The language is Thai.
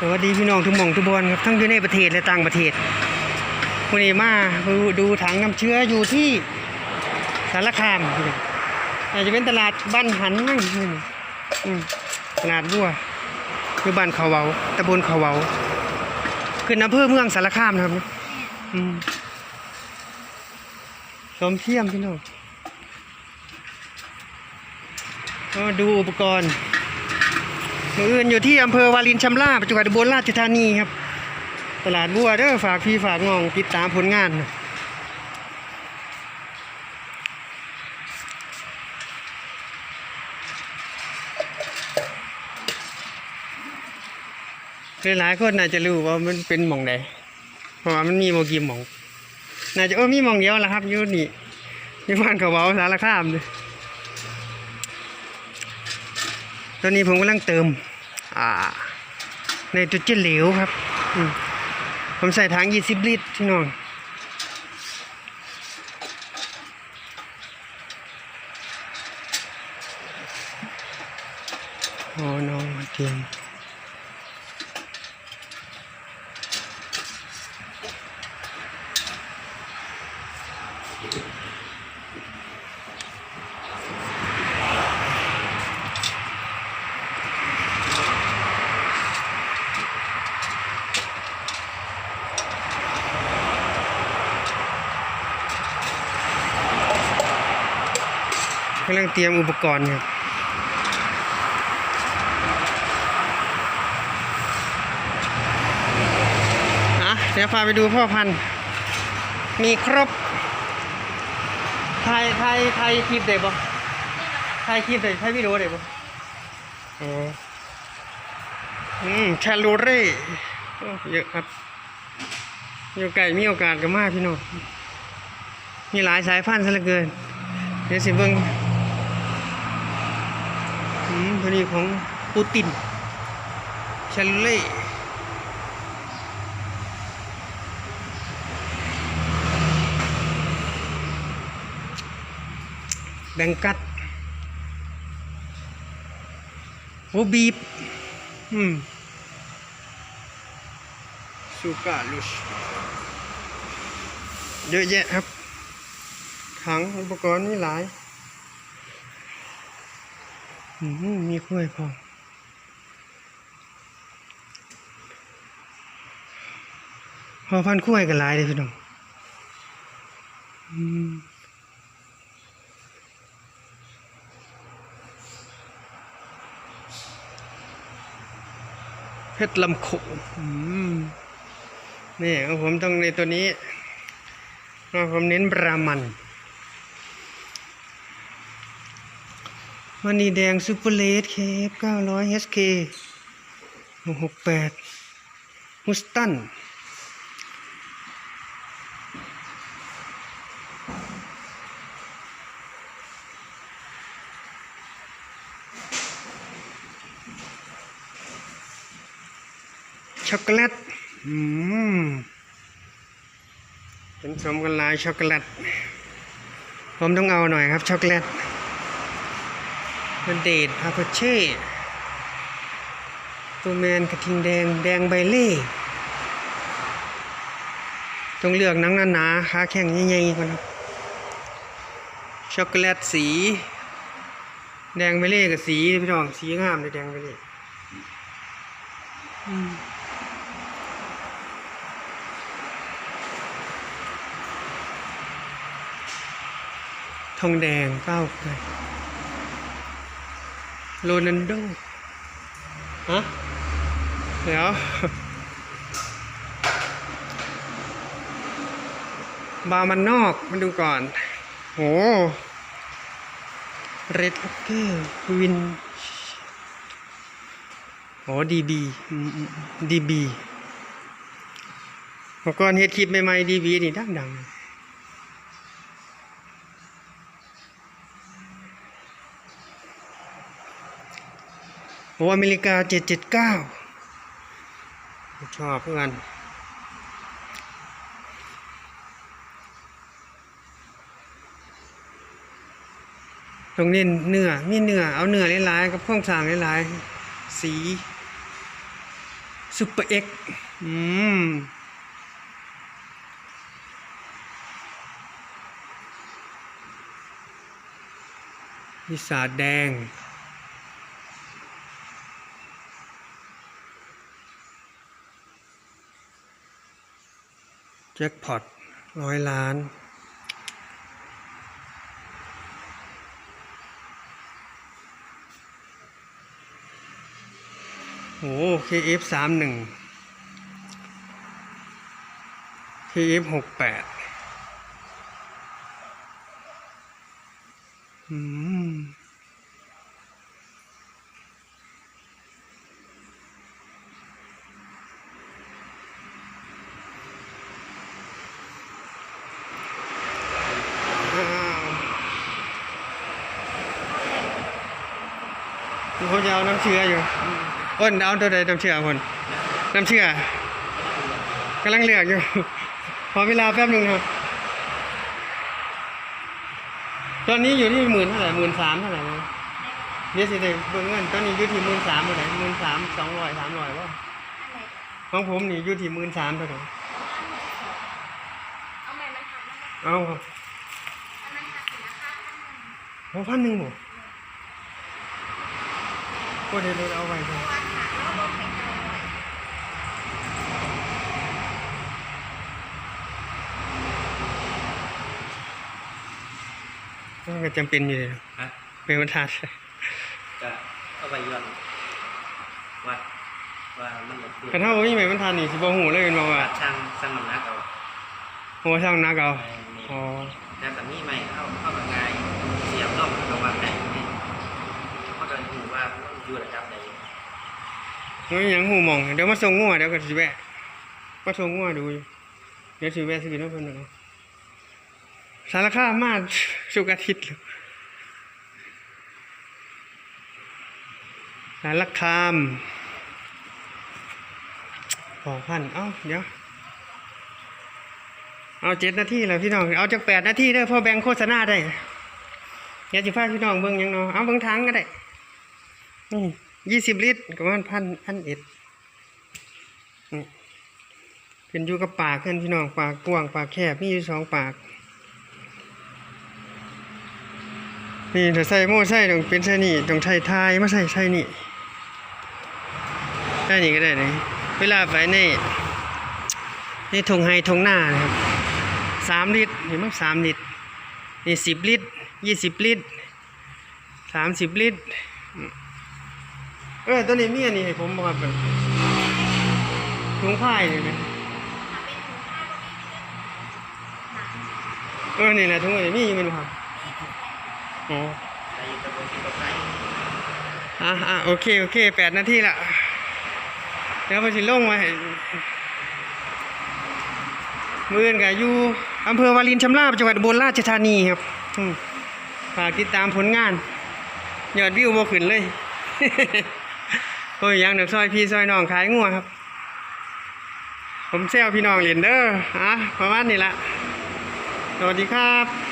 สวัสดีพี่น้องทุกหม่องทุกบอนครับทั้งอยู่ในประเทศและต่างประเทศวันนี้มาดูถังน้ำเชื้ออยู่ที่สารคามอาจจะเป็นตลาดบ้านหันมั่งตลาดบัวอยู่บ้านเขาเวาตำบลเขาเวาขึ้นอำเภอเมืองสารคามนะครับสมเทียมพี่น้องก็ดูอุปกรณ์ มืออื่นอยู่ที่อำเภอวารินชำราบจังหวัดอุบลราชธานีครับ ตลาดบัวเด้อฝากพี่ฝากน้องติดตามผลงานหลายคนน่าจะรู้ว่ามันเป็นหม่องใดเพราะว่ามันมีโมกีหม่อง น่าจะเออมีหม่องเดียวแหละครับยู่นี่ยู่บ้านเขาเบาสารคามเลย ตอนนี้ผมกำลังเติม อ่า ในตุเจนเหลวครับ ผมใส่ถัง20ลิตรที่น้องโอ้น้องมาเตรียมำลังเตรียมอุปกรณ์ครับอะเดี๋ยวพาไปดูพ่อพันธุ์ มีครบไทยไทยไทยคลิปเด็กบ่ไทยคลิปเด็กไทยวิดีโอเด็กบ่อ๋ออืมชาลูเร่เยอะครับ อยู่ไก่มีโอกาสกันมากพี่น้องมีหลายสายพันธุ์ซะเหลือเกิน เดี๋ยวสิเบิ่ง อืมตัวนี้ของปูตินชาลูเล่แบงกัดโอบีบ อืมซูกาลุชเยอะแยะครับ ถังอุปกรณ์มีหลาย มีกล้วยพอพอพันกล้วยกันหลายเลยพี่น้องเพชรลำโขงนี่ผมต้องในตัวนี้เราผมเน้นบรามัน มันนี่แดงซูเปอร์เลสเคฟ900 HK 668ฮุสตันช็อกโกแลต อืม เป็นสมกันหลายช็อกโกแลต ผมต้องเอาหน่อยครับช็อกโกแลต มันเดดพาโคเช่ ตัวแมนกระทิงแดง แดงใบเล่ต้องเลือกนังหนาๆขาแข็งใหญ่ๆก่อนครับช็อกโกแลตสี แดงใบเล่กับสีพี่น้องสีงามเลยแดงใบเล่ทองแดงเก้าไกล โรนันโดฮะเดี๋ยวบามันนอกมาดูก่อน โหเรดล็อกเกอร์วินโอ้ดีบีดีบีเมื่อก่อนเฮ็ดคลิปใหม่ๆดีบีนี่ดังๆ โออเมริกาเจ็ดเจ็ดเก้าชอบเพื่อนตรงนี้เนื้อมีเนื้อเอาเนื้อหลายๆกับข้องสางหลายๆสีสซุปเปอร์เอ็กอืมวิสาดแดง จ็คพอตร้อยล้าน โอ้ KF สามหนึ่ง KF หกแปดอืม อ้าว ผมจะเอาน้ำเชื่ออยู่อ้นเอาตัวใดน้ำเชื่อคนน้ำเชื่อกำลังเลือกอยู่ ขอเวลาแป๊บหนึ่งครับตอนนี้อยู่ที่หมื่นเท่าไหร่หมื่นสามเท่าไหร่นะเดี๋ยวสิเด็กเบิ่งเงินตอนนี้อยู่ที่หมื่นสามเท่าไหร่หมื่นสามสองร้อยสามร้อยว่าของผมนี่อยู่ที่หมื่นสามเท่าไหร่เอาใหม่มันหักนะคะเอาครับอันนั้นหักอยู่นะคะโอ้พันหนึ่งบ่ ก็เดี๋ยวเราเอาไว้ก่อนวันหักแล้วลงไปห้าร้อยมันก็จำเป็นอยู่เลยฮะเป็นบรรทัดก็เอาไปย้อนวัดว่ามันหมดกระเท่าว่ามีไหมบรรทัดนี่สิบ่หูเลยเป็นบ่ว่าวัดช่างช่างน้ำหนักเอาโอ้ช่างนักเอานี่อ๋อแล้วแต่นี่ใหม่เข้าเข้ากับงายเสียบล่องกับวางไหนนี่เขาจะดูว่ามัน อยู่ระดับไหนไม่มีหยังหูมอง เดี๋ยวมาส่งงัวเดี๋ยวก็สิแวะมาส่งงัวดูอยู่เดี๋ยวสิแวะสิกินน้ำเพิ่นน่ะเนาะสารคามมาสุกอาทิตย์สารคามสองพันเอ้าเดี๋ยวเอาเจ็ดนาทีแล้วพี่น้อง เอาจากแปดนาทีเด้อพอแบ่งโฆษณาได้อยากจะพาพี่น้องเบิ่งยังเนาะเอาเบิ่งทางก็ได้ ยี่สิบลิตรก็มาณพันพันเอ็ดเป็นอยู่กับปากเพื่อนพี่น้องปากกว้างปากแคบมีอยู่สองปาก นี่ถ้าใส่โม่ใส่ต้องเป็นใส่นี่ต้องใช้ทายมาใส่ใส่นี่ใส่นี่ก็ได้เลยเวลาไปในในทงไฮทงหน้านะครับสามลิตรเห็นมั้ยสามลิตรนี่สิบลิตรยี่สิบลิตรสามสิบลิตร เออตัวนี้มีอันนี้ให้ผมบอกครับแบบถุงผ้าเลยไหมถ้าเป็นถุงผ้าก็มีหนังเออนี่แหละถุงอันนี้มีอยู่ไหมครับอ๋ออะอะโอเคโอเคแปดนาทีละแล้วพอสิลงมาให้มือนกับอยู่อำเภอวารินชำราบจังหวัดอุบลราชธานีครับฝากติดตามผลงาน ยอดวิวบ่ขึ้นเลย โอ้ยยังเดี๋ยวซอยพี่ซอยน้องขายงัวครับ ผมเซลพี่น้องเรียนเด้ออะประมาณนี้ละสวัสดีครับ